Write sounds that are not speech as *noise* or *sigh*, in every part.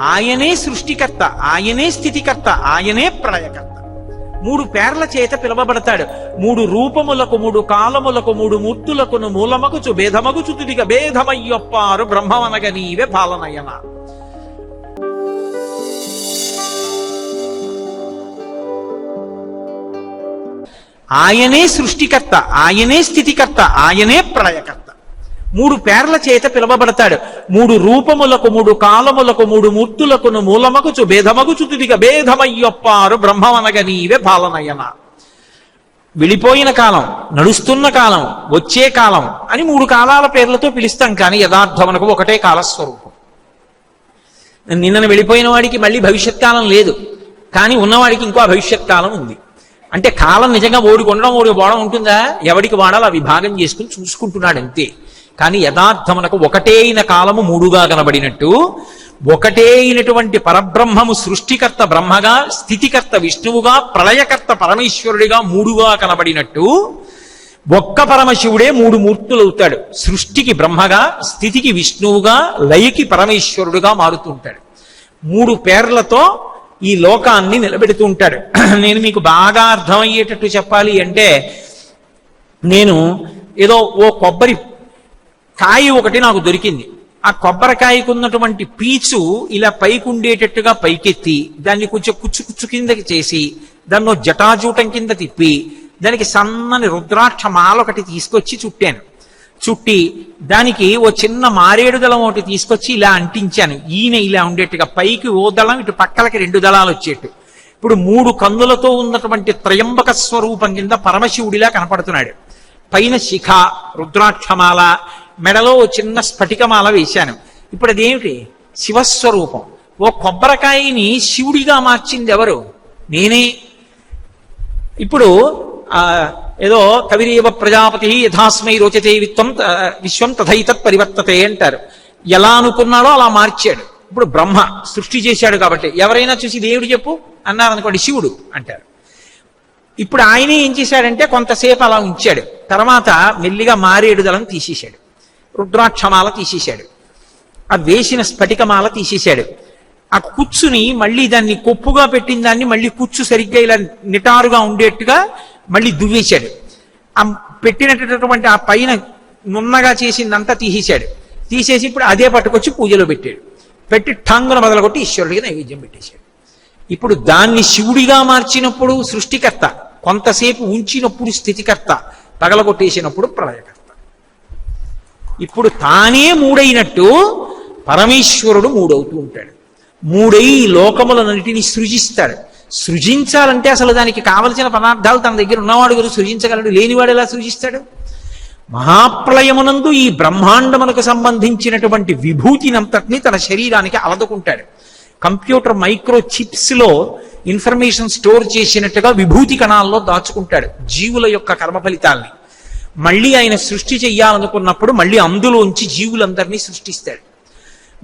ఆయనే సృష్టికర్త ఆయనే స్థితికర్త ఆయనే ప్రళయకర్త మూడు పేర్ల చేత పిలువబడతాడు. మూడు రూపములకు మూడు కాలములకు మూడు మూర్తులకును మూలమగుచు భేదమగుచు తుదిగ భేదమయ్యొప్పారు బ్రహ్మవనగ నీవే పాలనయన ఆయనే సృష్టికర్త ఆయనే స్థితికర్త ఆయనే ప్రళయకర్త మూడు పేర్ల చేత పిలువబడతాడు. మూడు రూపములకు మూడు కాలములకు మూడు మూర్తులకును మూలమగుచు భేదమగుచు తుదిగ భేదమయ్యొప్పారు బ్రహ్మవనగ నీవే పాలనయన వెళ్ళిపోయిన కాలం నడుస్తున్న కాలం వచ్చే కాలం అని మూడు కాలాల పేర్లతో పిలుస్తాం కానీ యథార్థమునకు ఒకటే కాలస్వరూపం. నిన్నను వెళ్ళిపోయిన వాడికి మళ్ళీ భవిష్యత్ కాలం లేదు. కానీ ఉన్నవాడికి ఇంకో భవిష్యత్ కాలం ఉంది. అంటే కాలం నిజంగా ఓడికి ఉండడం ఓడికి పోవడం ఉంటుందా? ఎవడికి వాడాలో ఆ విభాగం చేసుకుని చూసుకుంటున్నాడు అంతే కానీ యథార్థమునకు ఒకటే అయిన కాలము మూడుగా కనబడినట్టు ఒకటే అయినటువంటి పరబ్రహ్మము సృష్టికర్త బ్రహ్మగా స్థితికర్త విష్ణువుగా ప్రళయకర్త పరమేశ్వరుడిగా మూడుగా కనబడినట్టు ఒక్క పరమశివుడే మూడు మూర్తులవుతాడు సృష్టికి బ్రహ్మగా స్థితికి విష్ణువుగా లయకి పరమేశ్వరుడుగా మారుతుంటాడు మూడు పేర్లతో ఈ లోకాన్ని నిలబెడుతూ ఉంటాడు. *clears throat* నేను మీకు బాగా అర్థమయ్యేటట్టు చెప్పాలి అంటే నేను ఏదో ఓ కొబ్బరి కాయ ఒకటి నాకు దొరికింది. ఆ కొబ్బరికాయకు ఉన్నటువంటి పీచు ఇలా పైకి ఉండేటట్టుగా పైకెత్తి దాన్ని కొంచెం కుచ్చు కుచ్చు కిందకి చేసి దాన్ని జటాజూటం కింద తిప్పి దానికి సన్నని రుద్రాక్ష మాల ఒకటి తీసుకొచ్చి చుట్టాను. చుట్టి దానికి ఓ చిన్న మారేడు దళం ఒకటి తీసుకొచ్చి ఇలా అంటించాను. ఈయన ఇలా ఉండేట్టుగా పైకి ఓ దళం ఇటు పక్కలకి రెండు దళాలు వచ్చేట్టు. ఇప్పుడు మూడు కందులతో ఉన్నటువంటి త్రయంబక స్వరూపం కింద పరమశివుడిలా కనపడుతున్నాడు. పైన శిఖ రుద్రాక్షమాల మెడలో ఓ చిన్న స్ఫటికమాల వేశాను. ఇప్పుడు అదేమిటి? శివస్వరూపం. ఓ కొబ్బరికాయని శివుడిగా మార్చింది ఎవరు నేనే. ఇప్పుడు ఆ ఏదో కవిరేవ ప్రజాపతి యథాస్మై రోచతే విత్వం విశ్వం తథైతత్ పరివర్తతే అంటారు. ఎలా అనుకున్నాడో అలా మార్చాడు. ఇప్పుడు బ్రహ్మ సృష్టి చేశాడు కాబట్టి. ఎవరైనా చూసి దేవుడు చెప్పు అన్నారు అనుకోండి శివుడు అంటారు. ఇప్పుడు ఆయనే ఏం చేశాడంటే కొంతసేపు అలా ఉంచాడు. తర్వాత మెల్లిగా మారేడుదలను తీసేశాడు. రుద్రాక్షమాల తీసేశాడు. ఆ వేసిన స్ఫటికమాల తీసేశాడు. ఆ కుచ్చుని మళ్ళీ దాన్ని కొప్పుగా పెట్టిన దాన్ని మళ్ళీ కుచ్చు సరిగ్గా ఇలా నిటారుగా ఉండేట్టుగా మళ్ళీ దువ్వేశాడు. ఆ పెట్టినటువంటి ఆ పైన నున్నగా చేసిందంతా తీసేశాడు. తీసేసి ఇప్పుడు అదే పట్టుకొచ్చి పూజలో పెట్టాడు. పెట్టి ఠాంగున మొదలుకొట్టి ఈశ్వరుడికి నైవేద్యం పెట్టేశాడు. ఇప్పుడు దాన్ని శివుడిగా మార్చినప్పుడు సృష్టికర్త కొంతసేపు ఉంచినప్పుడు స్థితికర్త పగలగొట్టేసినప్పుడు ప్రళయకర్త. ఇప్పుడు తానే మూడైనట్టు పరమేశ్వరుడు మూడవుతూ ఉంటాడు. మూడై ఈ లోకములన్నిటినీ సృజిస్తాడు. సృజించాలంటే అసలు దానికి కావలసిన పదార్థాలు తన దగ్గర ఉన్నవాడు గురు సృజించగలడు లేనివాడు ఎలా సృజిస్తాడు? మహాప్రలయమునందు ఈ బ్రహ్మాండమునకు సంబంధించినటువంటి విభూతినంతటిని తన శరీరానికి అలదుకుంటాడు. కంప్యూటర్ మైక్రో చిప్స్లో ఇన్ఫర్మేషన్ స్టోర్ చేసినట్టుగా విభూతి కణాల్లో దాచుకుంటాడు. జీవుల యొక్క కర్మ ఫలితాల్ని మళ్ళీ ఆయన సృష్టి చెయ్యాలనుకున్నప్పుడు మళ్ళీ అందులోంచి జీవులందరినీ సృష్టిస్తాడు.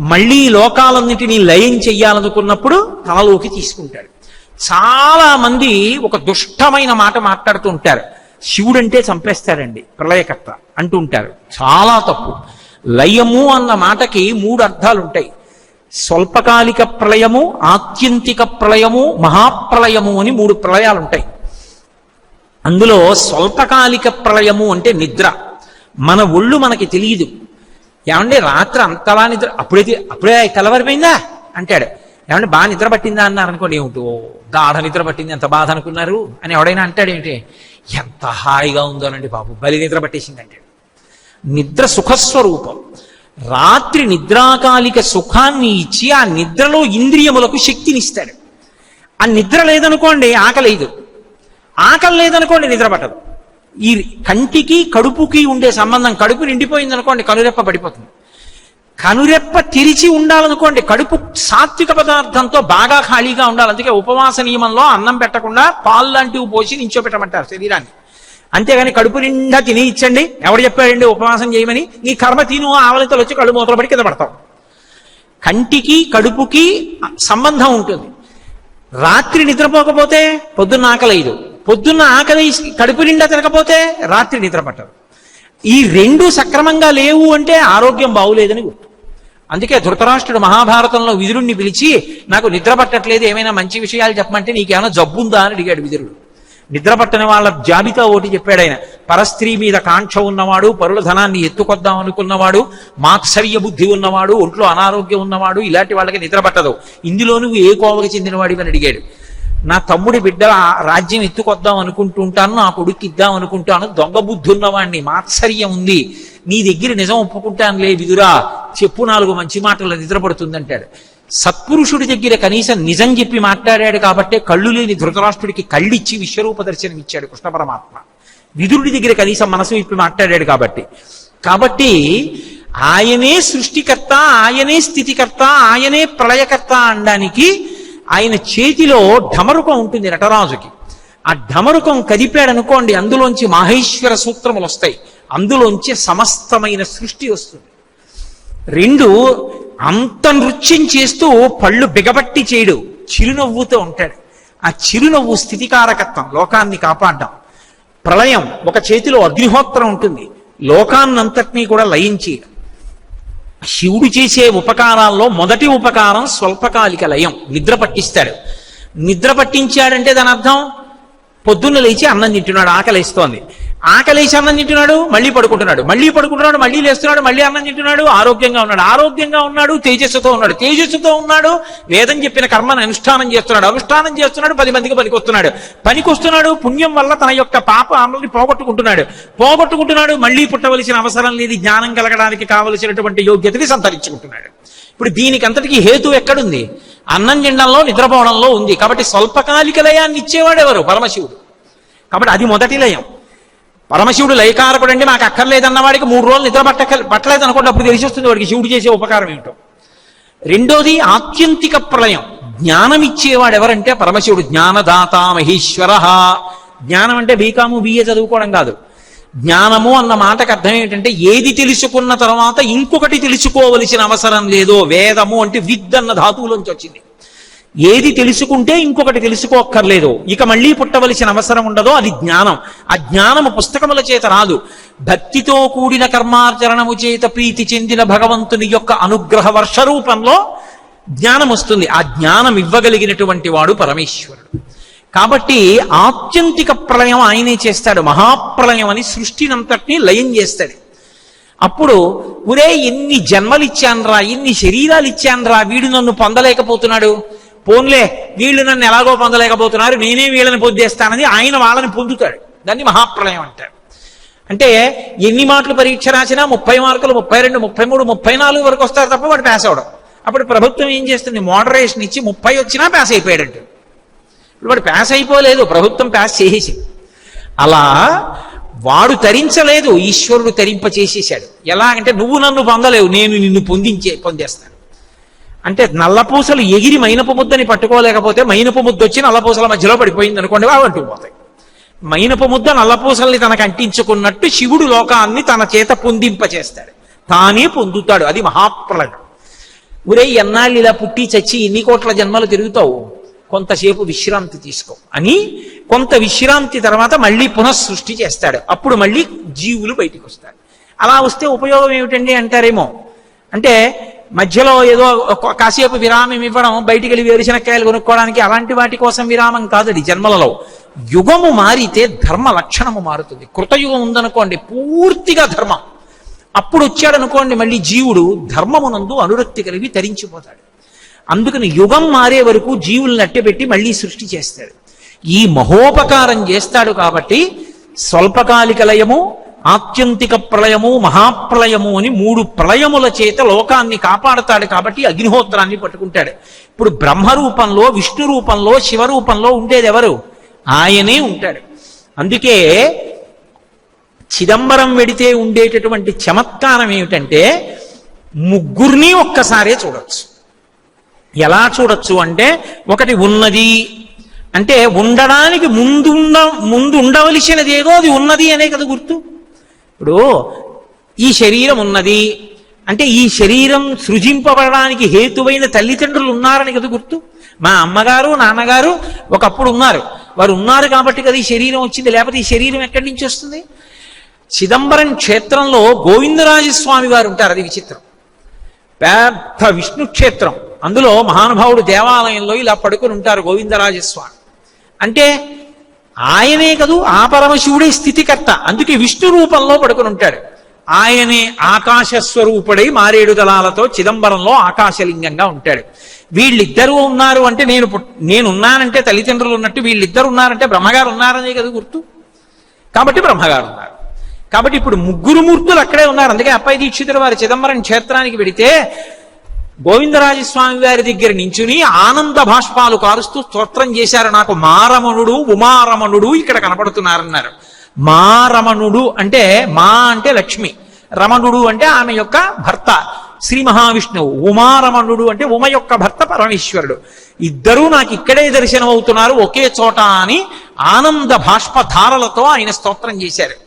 మళ్ళీ లోకాలన్నిటినీ లయం చెయ్యాలనుకున్నప్పుడు తనలోకి తీసుకుంటాడు. చాలా మంది ఒక దుష్టమైన మాట మాట్లాడుతూ ఉంటారు శివుడంటే చంపేస్తారండి ప్రళయకర్త అంటూ ఉంటారు చాలా తప్పు. లయము అన్న మాటకి మూడు అర్థాలు ఉంటాయి స్వల్పకాలిక ప్రళయము ఆత్యంతిక ప్రళయము మహాప్రళయము అని మూడు ప్రళయాలు ఉంటాయి అందులో స్వల్పకాలిక ప్రళయము అంటే నిద్ర. మన ఒళ్ళు మనకి తెలియదు ఏమంటే రాత్రి అంతలా నిద్ర అప్పుడైతే అప్పుడే తెల్లవారిపోయిందా? అంటాడు. ఏమంటే బాగా నిద్ర పట్టిందా అన్నారు అనుకోండి ఏమిటో? గాఢ నిద్ర పట్టింది ఎంత బాధ అనుకున్నారు? అని ఎవడైనా అంటాడేంటి ఎంత హాయిగా ఉందోనండి బాబు బలి నిద్ర పట్టేసింది అంటాడు. నిద్ర సుఖస్వరూపం. రాత్రి నిద్రాకాలిక సుఖాన్ని ఇచ్చి ఆ నిద్రలో ఇంద్రియములకు శక్తినిస్తాడు. ఆ నిద్ర లేదనుకోండి ఆకలేదు. ఆకలి లేదనుకోండి నిద్ర పట్టదు. ఈ కంటికి కడుపుకి ఉండే సంబంధం కడుపు నిండిపోయింది అనుకోండి కనురెప్ప పడిపోతుంది. కనురెప్ప తెరిచి ఉండాలనుకోండి కడుపు సాత్విక పదార్థంతో బాగా ఖాళీగా ఉండాలి. అందుకే ఉపవాస నియమంలో అన్నం పెట్టకుండా పాలు లాంటివి పోసి నించోపెట్టమంటారు శరీరాన్ని. అంతేగాని కడుపు నిండా తిని ఇచ్చండి. ఎవడు చెప్పాడండి ఉపవాసం చేయమని? నీ కర్మ తిను ఆవలితలు వచ్చి కళ్ళు మూతలు పడి కింద పడతావు. కంటికి కడుపుకి సంబంధం ఉంటుంది. రాత్రి నిద్రపోకపోతే పొద్దున్న ఆకలేదు పొద్దున్న ఆకలి కడుపు నిండా తినకపోతే రాత్రి నిద్ర పట్టదు. ఈ రెండు సక్రమంగా లేవు అంటే ఆరోగ్యం బాగులేదని గుర్తు. అందుకే ధృతరాష్ట్రుడు మహాభారతంలో విదురుణ్ణి పిలిచి నాకు నిద్ర పట్టట్లేదు ఏమైనా మంచి విషయాలు చెప్పమంటే నీకేమైనా జబ్బుందా అని అడిగాడు విదురుడు. నిద్ర పట్టని వాళ్ళ జాబితా ఒకటి చెప్పాడు ఆయన. పరస్త్రీ మీద కాంక్ష ఉన్నవాడు పరుల ధనాన్ని ఎత్తుకొద్దాం అనుకున్నవాడు మాత్సర్య బుద్ధి ఉన్నవాడు ఒంట్లో అనారోగ్యం ఉన్నవాడు ఇలాంటి వాళ్ళకి నిద్ర పట్టదు. ఇందులో నువ్వు ఏ కోవకి చెందినవాడివని అడిగాడు. నా తమ్ముడి బిడ్డ రాజ్యం ఎత్తుకొద్దాం అనుకుంటుంటాను నా కొడుకు ఇద్దాం అనుకుంటాను దొంగ బుద్ధి ఉన్నవాణ్ణి మాత్సర్యం ఉంది. నీ దగ్గర నిజం ఒప్పుకుంటాను లే విదురా చెప్పు నాలుగు మంచి మాటలు నిద్రపడుతుందంటాడు. సత్పురుషుడి దగ్గర కనీసం నిజం చెప్పి మాట్లాడాడు కాబట్టే కళ్ళు లేని ధృతరాష్ట్రుడికి కళ్ళిచ్చి విశ్వరూప దర్శనం ఇచ్చాడు కృష్ణ పరమాత్మ. విదురుడి దగ్గర కనీసం మనసు విప్పి మాట్లాడాడు కాబట్టి. కాబట్టి ఆయనే సృష్టికర్త ఆయనే స్థితికర్త ఆయనే ప్రళయకర్త అనడానికి ఆయన చేతిలో ఢమరుకం ఉంటుంది నటరాజుకి. ఆ ఢమరుకం కదిపాడనుకోండి అందులోంచి మాహేశ్వర సూత్రములు వస్తాయి. అందులోంచి సమస్తమైన సృష్టి వస్తుంది. రెండు అంత నృత్యం చేస్తూ పళ్ళు బిగబట్టి చేయడు. చిరునవ్వుతో ఉంటాడు. ఆ చిరునవ్వు స్థితికారకత్వం లోకాన్ని కాపాడడం. ప్రళయం ఒక చేతిలో అగ్నిహోత్రం ఉంటుంది. లోకాన్నంతటినీ కూడా లయించి శివుడు చేసే ఉపకారాల్లో మొదటి ఉపకారం స్వల్పకాలిక లయం నిద్ర పట్టిస్తాడు. నిద్ర పట్టించాడంటే దాని అర్థం పొద్దున్న లేచి అన్నం తింటున్నాడు ఆకలిస్తోంది. ఆకలేసి అన్నం తింటున్నాడు మళ్ళీ పడుకుంటున్నాడు. మళ్ళీ పడుకుంటున్నాడు మళ్ళీ లేస్తున్నాడు మళ్ళీ అన్నం తింటున్నాడు ఆరోగ్యంగా ఉన్నాడు. ఆరోగ్యంగా ఉన్నాడు తేజస్సుతో ఉన్నాడు. తేజస్సుతో ఉన్నాడు వేదం చెప్పిన కర్మను అనుష్ఠానం చేస్తున్నాడు. అనుష్ఠానం చేస్తున్నాడు పది మందికి పనికొస్తున్నాడు. పనికొస్తున్నాడు పుణ్యం వల్ల తన యొక్క పాప అమలని పోగొట్టుకుంటున్నాడు. పోగొట్టుకుంటున్నాడు మళ్ళీ పుట్టవలసిన అవసరం లేదు. జ్ఞానం కలగడానికి కావలసినటువంటి యోగ్యతని సంతరించుకుంటున్నాడు. ఇప్పుడు దీనికి అంతటికీ హేతు ఎక్కడుంది? అన్నం తినడంలో నిద్రపోవడంలో ఉంది. కాబట్టి స్వల్పకాలిక లయాన్ని ఇచ్చేవాడు ఎవరు? పరమశివుడు. కాబట్టి అది మొదటి లయం. పరమశివుడు లయకారకుడు అంటే నాకు అక్కర్లేదన్న వాడికి మూడు రోజులు నిద్ర పట్టక పట్టలేదు అనుకోండి అప్పుడు తెలిసి వస్తుంది వాడికి శివుడు చేసే ఉపకారం ఏమిటో. రెండోది ఆత్యంతిక ప్రళయం. జ్ఞానం ఇచ్చేవాడు ఎవరంటే పరమశివుడు. జ్ఞానదాత మహేశ్వర. జ్ఞానం అంటే బీకాము బిఏ చదువుకోవడం కాదు. జ్ఞానము అన్న మాటకు అర్థం ఏంటంటే ఏది తెలుసుకున్న తర్వాత ఇంకొకటి తెలుసుకోవలసిన అవసరం లేదో వేదము అంటే విద్ అన్న ధాతువులోంచి వచ్చింది. ఏది తెలుసుకుంటే ఇంకొకటి తెలుసుకోక్కర్లేదు. ఇక మళ్ళీ పుట్టవలసిన అవసరం ఉండదో అది జ్ఞానం. ఆ జ్ఞానము పుస్తకముల చేత రాదు. భక్తితో కూడిన కర్మాచరణము చేత ప్రీతి చెందిన భగవంతుని యొక్క అనుగ్రహ వర్ష రూపంలో జ్ఞానం వస్తుంది. ఆ జ్ఞానం ఇవ్వగలిగినటువంటి వాడు పరమేశ్వరుడు. కాబట్టి ఆత్యంతిక ప్రళయం ఆయనే చేస్తాడు. మహాప్రళయం అని సృష్టినంతటినీ లయం చేస్తాడు. అప్పుడు ఒరే ఎన్ని జన్మలు ఇచ్చాన్రా ఎన్ని శరీరాలు ఇచ్చాన్రా వీడు నన్ను పొందలేకపోతున్నాడు. పోన్లే వీళ్ళు నన్ను ఎలాగో పొందలేకపోతున్నారు నేనే వీళ్ళని పొందేస్తానని ఆయన వాళ్ళని పొందుతాడు. దాన్ని మహాప్రళయం అంటారు. అంటే ఎన్ని మాటలు పరీక్ష రాసినా ముప్పై మార్కులు ముప్పై రెండు ముప్పై మూడు ముప్పై నాలుగు వరకు వస్తారు తప్ప వాడు పాస్ అవడం. అప్పుడు ప్రభుత్వం ఏం చేస్తుంది? మోడరేషన్ ఇచ్చి ముప్పై వచ్చినా పాస్ అయిపోయాడంట. ఇప్పుడు వాడు పాస్ అయిపోలేదు ప్రభుత్వం పాస్ చేసేసి అలా వాడు తరించలేదు ఈశ్వరుడు తరింప చేసేసాడు ఎలా అంటే నువ్వు నన్ను పొందలేవు నేను నిన్ను పొందించే పొందేస్తాను. అంటే నల్లపూసలు ఎగిరి మైనపు ముద్దని పట్టుకోలేకపోతే మైనపు ముద్ద వచ్చి నల్లపూసల మధ్యలో పడిపోయింది అనుకోండి అవి అంటూ పోతాయి. మైనపు ముద్ద నల్లపూసల్ని తనకు అంటించుకున్నట్టు శివుడు లోకాన్ని తన చేత పొందింప చేస్తాడు తానే పొందుతాడు అది మహాప్రళయం ఒరే ఎన్నాళ్ళు ఇలా పుట్టి చచ్చి ఎన్ని కోట్ల జన్మలు తిరుగుతావు? కొంతసేపు విశ్రాంతి తీసుకో అని కొంత విశ్రాంతి తర్వాత మళ్ళీ పునఃసృష్టి చేస్తాడు. అప్పుడు మళ్ళీ జీవులు బయటికి వస్తాడు అలా వస్తే ఉపయోగం ఏమిటండి అంటారేమో? అంటే మధ్యలో ఏదో ఒక- కాసేపు విరామం ఇవ్వడం బయటికి వెళ్ళి వేరుశనక్కాయలు కొనుక్కోవడానికి అలాంటి వాటి కోసం విరామం కాదు అది జన్మలలో. యుగము మారితే ధర్మ లక్షణము మారుతుంది. కృతయుగం ఉందనుకోండి పూర్తిగా ధర్మం. అప్పుడు వచ్చాడనుకోండి మళ్ళీ జీవుడు ధర్మమునందు అనురక్తి కలిగి తరించిపోతాడు. అందుకని యుగం మారే వరకు జీవుల్ని అట్టెపెట్టి మళ్ళీ సృష్టి చేస్తాడు. ఈ మహోపకారం చేస్తాడు కాబట్టి స్వల్పకాలిక లయము ఆత్యంతిక ప్రళయము మహాప్రళయము అని మూడు ప్రళయముల చేత లోకాన్ని కాపాడతాడు కాబట్టి అగ్నిహోత్రాన్ని పట్టుకుంటాడు. ఇప్పుడు బ్రహ్మ రూపంలో విష్ణు రూపంలో శివ రూపంలో ఉండేది ఎవరు? ఆయనే ఉంటాడు. అందుకే చిదంబరం వెడితే ఉండేటటువంటి చమత్కారం ఏమిటంటే ముగ్గురిని ఒక్కసారే చూడొచ్చు. ఎలా చూడొచ్చు అంటే ఒకటి ఉన్నది. అంటే ఉండడానికి ముందు ఉండ ముందు ఉండవలసినది ఏదో అది ఉన్నది అనే కదా గుర్తు. ఇప్పుడు ఈ శరీరం ఉన్నది. అంటే ఈ శరీరం సృజింపబడడానికి హేతువైన తల్లిదండ్రులు ఉన్నారని కదా గుర్తు? మా అమ్మగారు నాన్నగారు ఒకప్పుడు ఉన్నారు. వారు ఉన్నారు కాబట్టి కదా ఈ శరీరం వచ్చింది. లేకపోతే ఈ శరీరం ఎక్కడి నుంచి వస్తుంది? చిదంబరం క్షేత్రంలో గోవిందరాజస్వామి వారు ఉంటారు. అది విచిత్రం. పెద్ద విష్ణు క్షేత్రం. అందులో మహానుభావుడు దేవాలయంలో ఇలా పడుకుని ఉంటారు గోవిందరాజస్వామి. అంటే ఆయనే కదూ ఆ పరమశివుడే స్థితికర్త. అందుకే విష్ణు రూపంలో పడుకుని ఉంటాడు. ఆయనే ఆకాశ స్వరూపుడై మారేడు దళాలతో చిదంబరంలో ఆకాశలింగంగా ఉంటాడు. వీళ్ళిద్దరూ ఉన్నారు అంటే నేను నేనున్నానంటే తల్లిదండ్రులు ఉన్నట్టు వీళ్ళిద్దరు ఉన్నారంటే బ్రహ్మగారు ఉన్నారనే కదా గుర్తు. కాబట్టి బ్రహ్మగారు ఉన్నారు. కాబట్టి ఇప్పుడు ముగ్గురు మూర్తులు అక్కడే ఉన్నారు. అందుకే అప్పయ దీక్షితుల వారి చిదంబరం క్షేత్రానికి వెడితే గోవిందరాజస్వామి వారి దగ్గర నించుని ఆనంద భాష్పాలు కారుస్తూ స్తోత్రం చేశారు. నాకు మారమణుడు ఉమారమణుడు ఇక్కడ కనపడుతున్నారన్నారు. మారమణుడు అంటే మా అంటే లక్ష్మి. రమణుడు అంటే ఆమె యొక్క భర్త. శ్రీ మహావిష్ణువు. ఉమారమణుడు అంటే ఉమ యొక్క భర్త పరమేశ్వరుడు. ఇద్దరూ నాకు ఇక్కడే దర్శనం అవుతున్నారు ఒకే చోట అని ఆనంద భాష్ప ధారలతో ఆయన స్తోత్రం చేశారు.